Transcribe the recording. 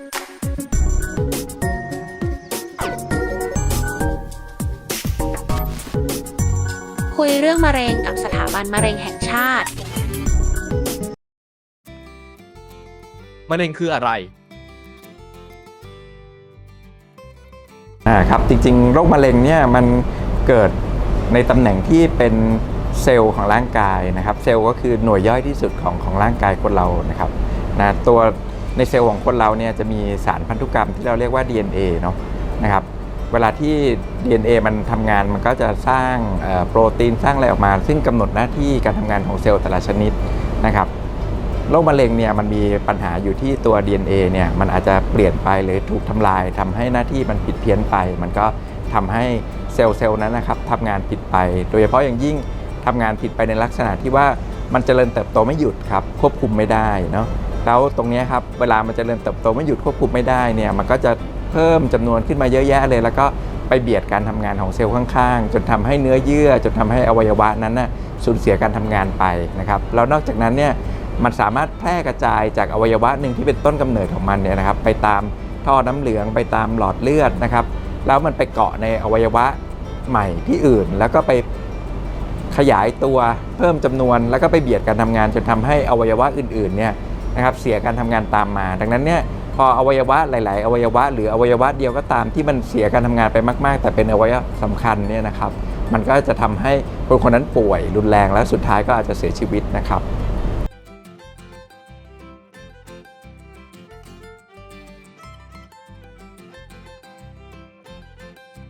คุยเรื่องมะเร็งกับสถาบันมะเร็งแห่งชาติ มะเร็งคืออะไร อ่าครับจริงๆ โรคมะเร็งเนี่ยมันเกิดในตำแหน่งที่เป็นเซลล์ของร่างกายนะครับ เซลล์ก็คือหน่วยย่อยที่สุดของของร่างกายคนเรานะครับนะตัว ในเซลล์ของคนเราเนี่ยจะมีสารพันธุกรรมที่เราเรียกว่า DNA เนาะนะครับเวลาที่ DNA มันทำงานมันก็จะสร้างโปรตีนสร้างอะไรออกมา ซึ่งกำหนดหน้าที่การทำงานของเซลล์แต่ละชนิดนะครับโรคมะเร็งเนี่ยมันมีปัญหาอยู่ที่ตัว DNA เนี่ยมันอาจจะเปลี่ยนไปหรือถูกทำลายทำให้หน้าที่มันผิดเพี้ยนไป มันก็ทำให้เซลล์เซลล์นั้นนะครับทำงานผิดไป โดยเฉพาะอย่างยิ่งทำงานผิดไปในลักษณะที่ว่ามันเจริญเติบโตไม่หยุดครับควบคุมไม่ได้เนาะ แล้วตรงนี้ครับเวลามันจเจริญเติบโตไม่หยุดควบคุมไม่ได้เนี่ยมันก็จะเพิ่มจำนวนขึ้นมาเยอะแยะเลย แล้วก็ไปเบียดการทำงานของเซลล์ข้างๆ จนทำให้เนื้อเยื่อ จนทำให้อวัยวะนั้นน่ะสูญเสียการทำงานไปนะครับแล้วนอกจากนั้นเนี่ยมันสามารถแพร่กระจายจากอวัยวะหนึ่งที่เป็นต้นกำเนิดของมันเนี่ยนะครับไปตามท่อน้ำเหลืองไปตามหลอดเลือดนะครับแล้วมันไปเกาะในอวัยวะใหม่ที่อื่น แล้วก็ไปขยายตัวเพิ่มจำนวน แล้วก็ไปเบียดการทำงานจนทำให้อวัยวะอื่นๆเนี่ย นะครับเสียการทำงานตามมา ดังนั้นเนี่ยพออวัยวะหลาย ๆ อวัยวะ หรืออวัยวะเดียวก็ตามที่มันเสียการทำงานไปมาก ๆ แต่เป็นอวัยวะสำคัญเนี่ยนะครับมันก็จะทำให้คนคนนั้นป่วยรุนแรงและสุดท้ายก็อาจจะเสียชีวิตนะครับ